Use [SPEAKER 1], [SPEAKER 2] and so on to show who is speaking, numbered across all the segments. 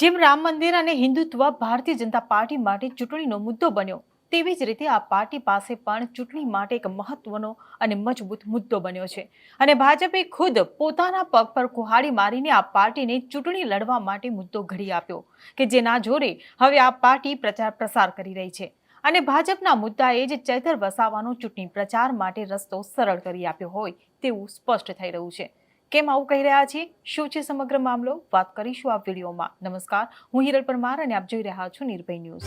[SPEAKER 1] જેમ રામ મંદિર અને હિન્દુત્વ ભારતીય જનતા પાર્ટી માટે ચૂંટણીનો મુદ્દો બન્યો, તેવી જ રીતે આ પાર્ટી પાસે પણ ચૂંટણી માટે એક મહત્વનો અને મજબૂત મુદ્દો બન્યો છે. અને ભાજપે ખુદ પોતાના પગ પર કુહાડી મારીને આ પાર્ટીને ચૂંટણી લડવા માટે મુદ્દો ઘડી આપ્યો, કે જેના જોરે હવે આ પાર્ટી પ્રચાર પ્રસાર કરી રહી છે. અને ભાજપના મુદ્દાએ જ ચૈતર વસાવાનો ચૂંટણી પ્રચાર માટે રસ્તો સરળ કરી આપ્યો હોય તેવું સ્પષ્ટ થઈ રહ્યું છે. કેમ આવું કહી રહ્યા છીએ શું છે સમગ્ર મામલો? વાત કરીશું આ વિડીયોમાં. નમસ્કાર. હું હિરલ પરમાર અને આપ જોઈ રહ્યા છો નિર્ભય ન્યૂઝ.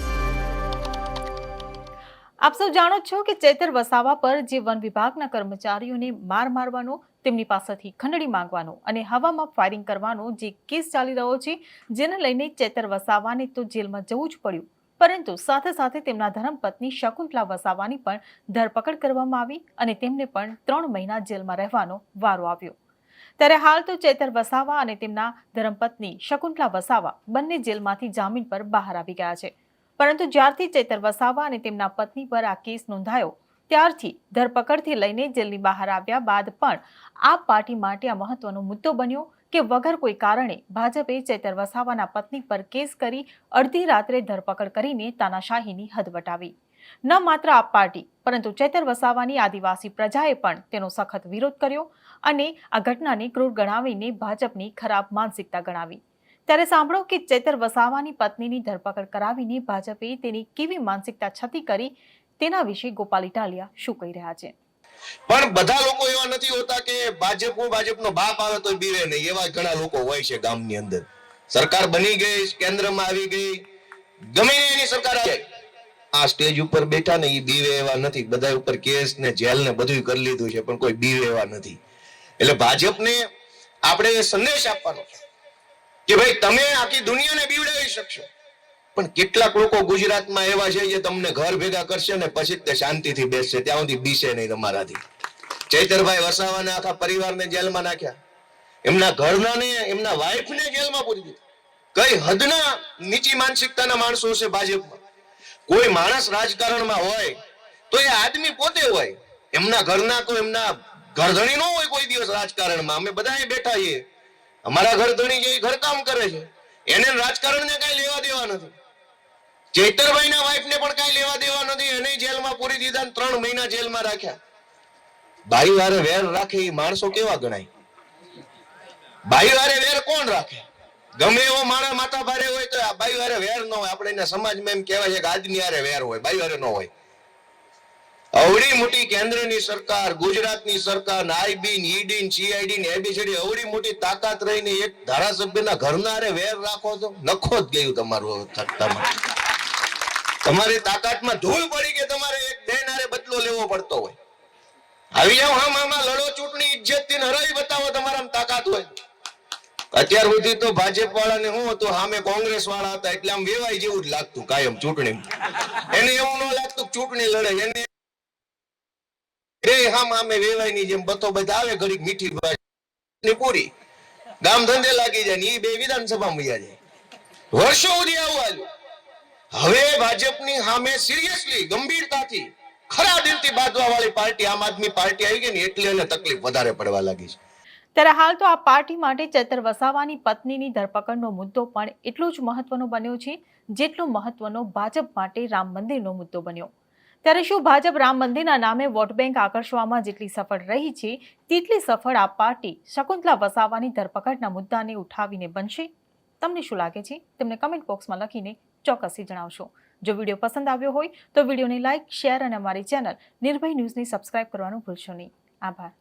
[SPEAKER 1] આપ સૌ જાણો છો કે ચેતર વસાવા પર જે વન વિભાગના કર્મચારીઓને માર મારવાનો, તેમની પાસેથી ખંડણી માંગવાનો અને હવામાં ફાયરિંગ કરવાનો જે કેસ ચાલી રહ્યો છે, જેને લઈને ચેતર વસાવાને તો જેલમાં જવું જ પડ્યું. પરંતુ સાથે સાથે તેમના ધર્મપત્ની શકુંતલા વસાવાની પણ ધરપકડ કરવામાં આવી અને તેમને પણ ત્રણ મહિના જેલમાં રહેવાનો વારો આવ્યો. ત્યારે હાલ તો ચેતર વસાવા અને તેમના ધર્મપત્ની શકુંતલા વસાવા બંને જેલમાંથી જામીન પર બહાર આવી ગયા છે. પરંતુ જ્યારથી ચેતર વસાવા અને તેમના પત્ની પર આ કેસ નોંધાયો, ત્યારથી ધરપકડથી લઈને જેલની બહાર આવ્યા બાદ પણ આ પાર્ટી માટે આ મહત્વનો મુદ્દો બન્યો કે વગર કોઈ કારણે ભાજપે ચેતર વસાવાના પત્ની પર કેસ કરી અડધી રાત્રે ધરપકડ કરીને તાનાશાહીની હદ વટાવી. ન માત્ર આ પાર્ટી, પરંતુ ચેતર વસાવાની આદિવાસી પ્રજાએ પણ તેનો સખત વિરોધ કર્યો અને આ ઘટનાને ક્રૂર ગણાવીને ભાજપની ખરાબ માનસિકતા ગણાવી. ત્યારે સાંભળો કે ચેતર વસાવાની પત્નીની ધરપકડ કરાવીને ભાજપે તેની કેવી માનસિકતા છતી કરી તેના વિશે ગોપાલ ઇટાલિયા શું કહી રહ્યા છે?
[SPEAKER 2] પણ બધા લોકો એવા નથી હોતા કે ભાજપ હું ભાજપનો બાપ આવે તો બીવે નહીં. એવા ઘણા લોકો હોય છે ગામની અંદર. સરકાર બની ગઈ, કેન્દ્રમાં આવી ગઈ. ગમે એની સરકાર આવી. આ સ્ટેજ ઉપર બેઠા ને એ બીવે એવા નથી. બધા ઉપર કેસ ને જેલ ને બધું કરી લીધું છે, પણ કોઈ બીવે એવા નથી. એટલે ભાજપને આપણે સંદેશ આપવાનો છે કે ભાઈ તમે આખી દુનિયાને બીવડાવી શકશો. પણ કેટલાક લોકો ગુજરાતમાં એવા છે જે તમને ઘર ભેગા કરશે ને પછી તે શાંતિથી બેસશે. ત્યાં સુધી બીસે નહીં તમારાથી. ચૈતરભાઈ વસાવાને આખા પરિવારને જેલમાં નાખ્યા. એમના ઘરના ને એમના વાઈફને જેલમાં પૂરી દીધી. કઈ હદના નીચી માનસિકતાના માણસો છે ભાજપમાં? કોઈ માણસ રાજકારણમાં હોય, તો એ આદમી પોતે હોય. એમના ઘરના કોઈ એમના ઘરધણી નો હોય કોઈ દિવસ રાજકારણમાં. અમે બધા બેઠા છીએ. અમારા ઘરધણી જે ઘરકામ કરે છે, એને રાજકારણને કઈ લેવા દેવા નથી. ચૈતરભાઈ ના વાઈફ ને પણ કઈ લેવા દેવા નથી. એને જેલમાં પૂરી દીધા ત્રણ મહિના જેલમાં રાખ્યા. ભાઈ વારે વેર રાખે એ માણસો કેવા ગણાય? ભાઈ વારે વેર કોણ રાખે? ગમે એવો માણસ માતા ભારે ભાઈ વારે ન હોય, આપણે સમાજમાં એમ કહેવાય છે કે આજની હારે વેર હોય બાઈ વારે ન હોય. અવડી મોટી કેન્દ્રની સરકાર, ગુજરાતની સરકાર, આઈબી ઈડી સીઆઈડી એબીસીડી અવડી મોટી તાકાત રહીને એક ધારાસભ્યના ઘરના હારે વેર રાખો તો નખો જ ગયું તમારું તમારું તમારી તાકાતમાં ધૂળ પડી કે તમારે એક બેન હારે બદલો લેવો પડતો હોય. આવી જાવ હા મામા લડો ચૂંટણી ઇજ્જતથી હરાવી બતાવો તમારા તાકાત હોય. અત્યાર સુધી તો ભાજપ વાળાને હું હતું સામે કોંગ્રેસ વાળા હતા, એટલે આમ વેવાય જેવું જ લાગતું કાયમ ચૂંટણી એને એવું ન લાગતું ચૂંટણી લડે, એને બે હામ આમે વેવાયની જેમ બતો બધા આવે, ઘડીક મીઠી ભાષા. પૂરી. ગામ ધંધે લાગી જાય ને એ બે વિધાનસભામાં વયા જાય. વર્ષો સુધી આવું આવ્યું હવે ભાજપની સામે સિરિયસલી ગંભીરતાથી, ખરા દિલથી બાંધવા વાળી પાર્ટી આમ આદમી પાર્ટી આવી ગઈ ને એટલે એને તકલીફ વધારે પડવા લાગી છે.
[SPEAKER 1] ત્યારે હાલ તો આ પાર્ટી માટે ચેતર વસાવાની પત્નીની ધરપકડનો મુદ્દો પણ એટલો જ મહત્વનો બન્યો છે, જેટલો મહત્વનો ભાજપ માટે રામ મંદિરનો મુદ્દો બન્યો. ત્યારે શું ભાજપ રામ મંદિરના નામે વોટ બેંક આકર્ષવામાં જેટલી સફળ રહી છે, તેટલી સફળ આ પાર્ટી શકુંતલા વસાવાની ધરપકડના મુદ્દાને ઉઠાવીને બનશે? તમને શું લાગે છે? તેમને કમેન્ટ બોક્સમાં લખીને ચોક્કસથી જણાવશો. જો વીડિયો પસંદ આવ્યો હોય તો વિડીયોને લાઇક શેર અને અમારી ચેનલ નિર્ભય ન્યૂઝને સબસ્ક્રાઇબ કરવાનું ભૂલશો નહીં. આભાર.